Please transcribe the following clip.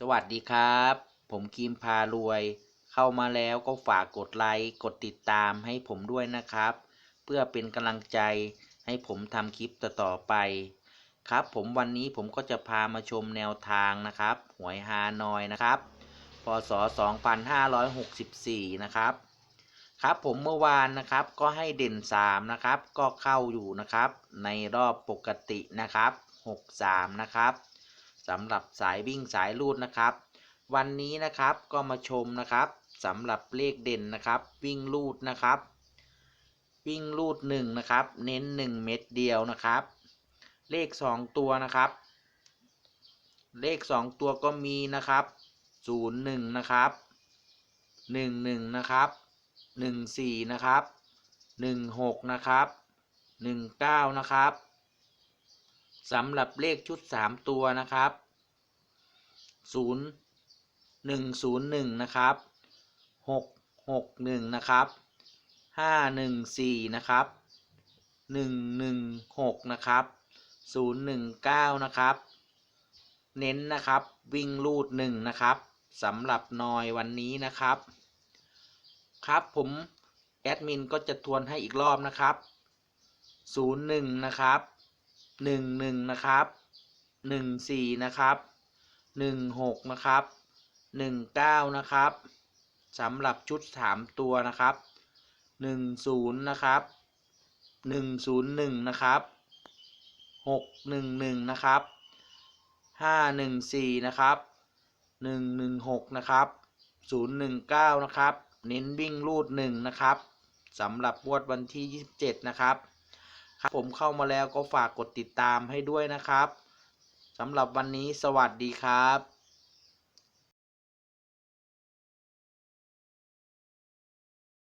สวัสดีครับ ผมคีมพารวย เข้ามาแล้วก็ฝากกดไลค์กดติดตามให้ผมด้วยนะครับ เพื่อเป็นกำลังใจให้ผมทำคลิปต่อๆไป ครับผมวันนี้ผมก็จะพามาชมแนวทางนะครับหวยฮานอยนะครับพศ 2564 นะครับ ครับผมเมื่อวานนะครับก็ให้เด่น 3 นะครับ ก็เข้าอยู่นะครับ ในรอบปกตินะครับ 63 นะครับ สำหรับสายวิ่งสายลูดนะครับ วันนี้นะครับก็มาชมนะครับสำหรับเลขเด่นนะครับ วิ่งลูดนะครับ วิ่งลูด1นะครับ เน้น 1 เม็ดเดียวนะครับ เลข 2 ตัวนะครับ เลข 2 ตัวก็มีนะครับ 01 นะครับ 11 นะครับ 14 นะครับ 16 นะครับ 19 นะครับ สำหรับเลขชุด 3 ตัวนะครับ 0 101 นะครับ 661 นะครับ 514 นะครับ 116 นะครับ 019 นะครับ เน้นนะครับวิ่งลูด 1 นะครับสำหรับนอยวันนี้นะครับ ครับผมแอดมินก็จะทวนให้อีกรอบนะครับ 01 นะครับ หนึ่งหนึ่งนะครับหนึ่งสี่นะครับหนึ่งหกนะครับหนึ่งเก้านะครับสำหรับชุดสามตัวนะครับหนึ่งศูนย์นะครับหนึ่งศูนย์หนึ่งนะครับหกหนึ่งหนึ่งนะครับห้าหนึ่งสี่นะครับหนึ่งหนึ่งหกนะครับศูนย์หนึ่งเก้านะครับ เน้นวิ่งรูดหนึ่งนะครับสำหรับวดวันที่ยี่สิบเจ็ดนะครับ ครับผมเข้ามาแล้วก็ฝากกดติดตามให้ด้วยนะครับสำหรับวันนี้สวัสดีครับ